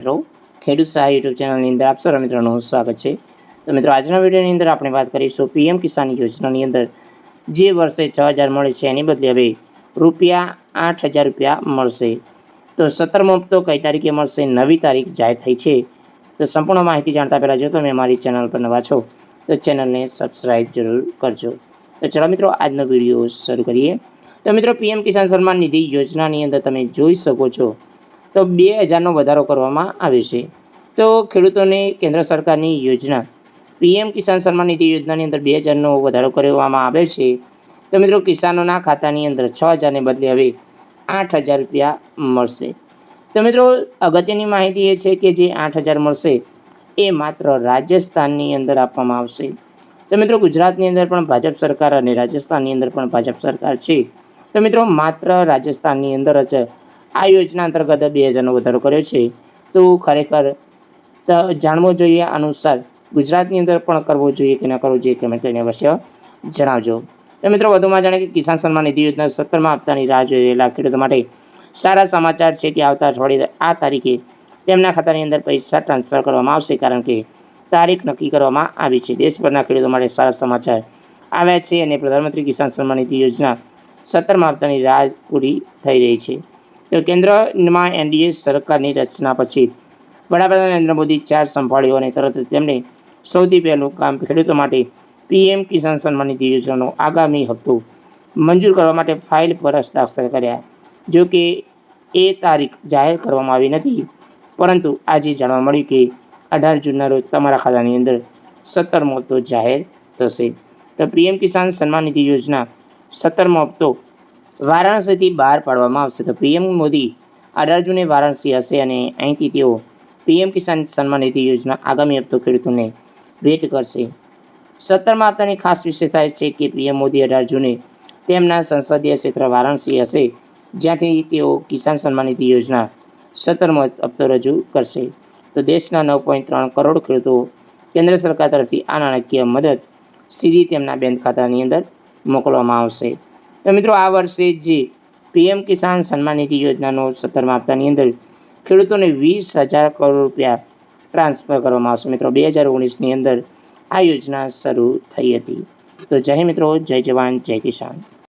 મિત્રો, ખેડૂત સહાય યુટ્યુબ ચેનલની અંદર આપ સર્વ મિત્રોનું સ્વાગત છે. તો મિત્રો, આજના વિડીયોની અંદર આપણે વાત કરીશું પીએમ કિસાન યોજનાની અંદર જે વર્ષે છ હજાર મળે છે એની બદલે હવે રૂપિયા આઠ હજાર રૂપિયા મળશે. તો સત્તરમો હપ્તો કઈ તારીખે મળશે? નવી તારીખ જાહેર થઈ છે. તો સંપૂર્ણ માહિતી જાણતા પહેલાં જો તમે મારી ચેનલ પર નવા છો, તો ચેનલને સબસ્ક્રાઈબ જરૂર કરજો. તો ચલો મિત્રો, આજનો વીડિયો શરૂ કરીએ. તો મિત્રો, પીએમ કિસાન સન્માન નિધિ યોજનાની અંદર તમે જોઈ શકો છો તો બે હજારનો વધારો કરવામાં આવ્યો છે. તો ખેડૂતોને કેન્દ્ર સરકારની યોજના, પીએમ કિસાન સન્માન નિધિ યોજનાની અંદર બે હજારનો વધારો કરવામાં આવે છે. તો મિત્રો, કિસાનોના ખાતાની અંદર છ હજારને બદલે હવે આઠ હજાર રૂપિયા મળશે. તો મિત્રો, અગત્યની માહિતી એ છે કે જે આઠ હજાર મળશે એ માત્ર રાજસ્થાનની અંદર આપવામાં આવશે. તો મિત્રો, ગુજરાતની અંદર પણ ભાજપ સરકાર અને રાજસ્થાનની અંદર પણ ભાજપ સરકાર છે. તો મિત્રો, માત્ર રાજસ્થાનની અંદર જ આ યોજના અંતર્ગત બે હજારનો વધારો કર્યો છે. તો ખરેખર જાણવો જોઈએ અનુસાર ગુજરાતની અંદર પણ કરવો જોઈએ કે ન કરવો જોઈએ કમેન્ટ કરીને અવશ્ય જણાવજો. તો મિત્રો, વધુમાં જાણે કે કિસાન સન્માન નિધિ યોજના સત્તરમાં હપ્તાની રાહ જોઈ રહેલા ખેડૂતો માટે સારા સમાચાર છે કે આવતા અઠવાડિયે આ તારીખે તેમના ખાતાની અંદર પૈસા ટ્રાન્સફર કરવામાં આવશે કારણ કે તારીખ નક્કી કરવામાં આવી છે. દેશભરના ખેડૂતો માટે સારા સમાચાર આવ્યા છે અને પ્રધાનમંત્રી કિસાન સન્માન નિધિ યોજના સત્તરમાં હપ્તાની રાહ પૂરી થઈ રહી છે. કેન્દ્રમાં એનડીએ સરકારની રચના પછી વડાપ્રધાન નરેન્દ્ર મોદી ચાર સંભાળ્યો અને તરત તેમણે સૌથી પહેલું કામ ખેડૂતો માટે પીએમ કિસાન સન્માન નિધિ યોજનાનો આગામી હપ્તો મંજૂર કરવા માટે ફાઇલ પર હસ્તાક્ષર કર્યા. જો કે એ તારીખ જાહેર કરવામાં આવી નથી, પરંતુ આજે જાણવા મળ્યું કે અઢાર જૂનના રોજ તમારા ખાતાની અંદર સત્તરમો હપ્તો જાહેર થશે. તો પીએમ કિસાન સન્માન નિધિ યોજના સત્તરમો હપ્તો વારાણસીથી બહાર પાડવામાં આવશે. તો પીએમ મોદી અઢાર વારાણસી હશે અને અહીંથી તેઓ પીએમ કિસાન સન્માન નિધિ યોજના આગામી હપ્તો ખેડૂતોને ભેટ કરશે. સત્તરમાં હપ્તાની ખાસ વિશેષતા છે કે પીએમ મોદી અઢાર તેમના સંસદીય ક્ષેત્ર વારાણસી હશે, જ્યાંથી તેઓ કિસાન સન્માન નિધિ યોજના સત્તરમો હપ્તો રજૂ કરશે. તો દેશના નવ પોઈન્ટ ત્રણ કરોડ ખેડૂતો કેન્દ્ર સરકાર તરફથી આ નાણાકીય મદદ સીધી તેમના બેંક ખાતાની અંદર મોકલવામાં આવશે. તો મિત્રો આ વર્ષે જે પીએમ કિસાન સન્માન નિધિ યોજનાનો સત્તરમા હપ્તાની અંદર ખેડૂતોને વીસ હજાર કરોડ રૂપિયા ટ્રાન્સફર કરવામાં આવશે. મિત્રો, બે હજાર ઓગણીસની અંદર આ યોજના શરૂ થઈ હતી. તો જય મિત્રો, જય જવાન, જય કિસાન.